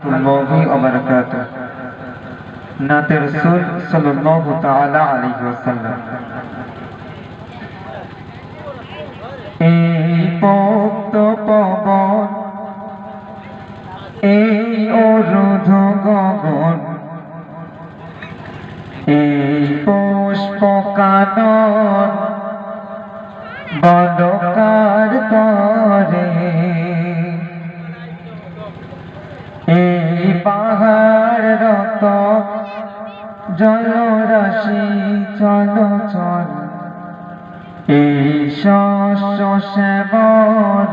الله وبركاته নাতে রসুল সাল্লাল্লাহু তাআলা আলাইহি ওয়াসাল্লাম এই পোক্ত পবন এই অরুধ গগন এই পুষ্প কানন বলকার তরে পাহাড় রত জলরাশি চল চল। এই শস্য শ্যামল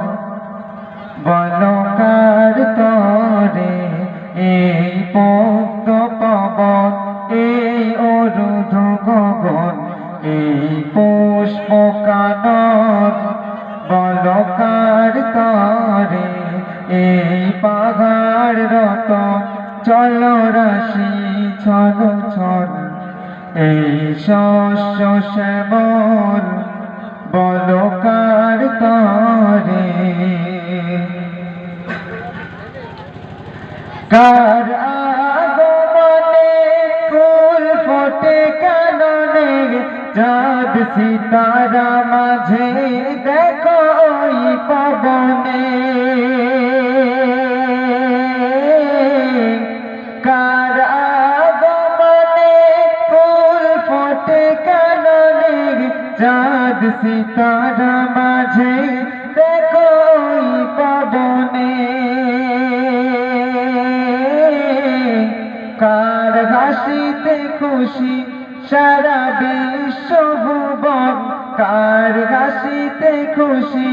বলকার তরে এই পদ্ম পবন, এই অরুধ গগন, এই পুষ্প কানন। বলকার তরে এই পাহাড় রত চল রাশি ছল ছল এই শস্য শ্যামল বলকার তরে? কার আগমনে ফুল ফোটে কাননে চাঁদ সিতারা মাঝে দেখো ওই চাঁদ সিতারা মাঝে দেখো পবনে। কার হাসিতে খুশি সারা বিশ্ব ভুবন। কার হাসিতে খুশি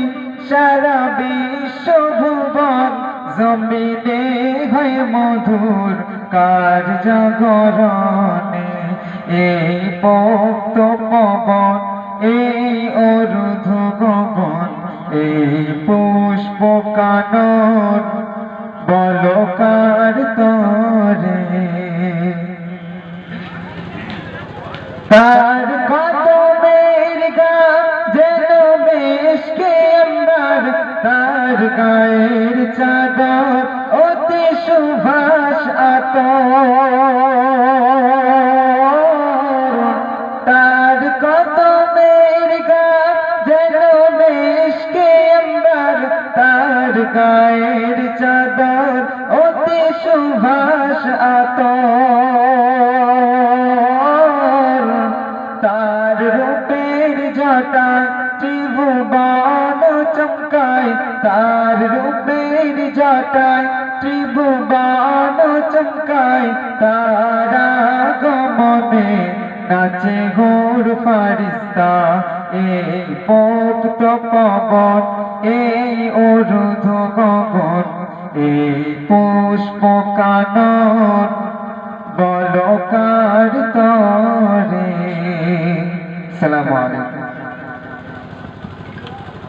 সারা বিশ্ব ভুবন। জমিনে হয় মধুর কার জাগরণে এই পোক্ত পবন। এই অরুধ গগন এই পুষ্প কানন বলকার তরে। তার কত মের গান যেন বেশকে আম্বার, তার গায়ের চাদর অতি সুভাষ আত গায়ের চাদর, অতি সুভাষ আত তার রূপের জটা ত্রিভুবন চমকায়, তার রূপের জটায় ত্রিভুবন চমকায়, তারা গমনে নাচে ঘোর ফারিস্তা, এই পোক্ত পবন এই অরুধ গগন এই পুষ্প কানন বলকার তরে। সালাম আলাইকুম।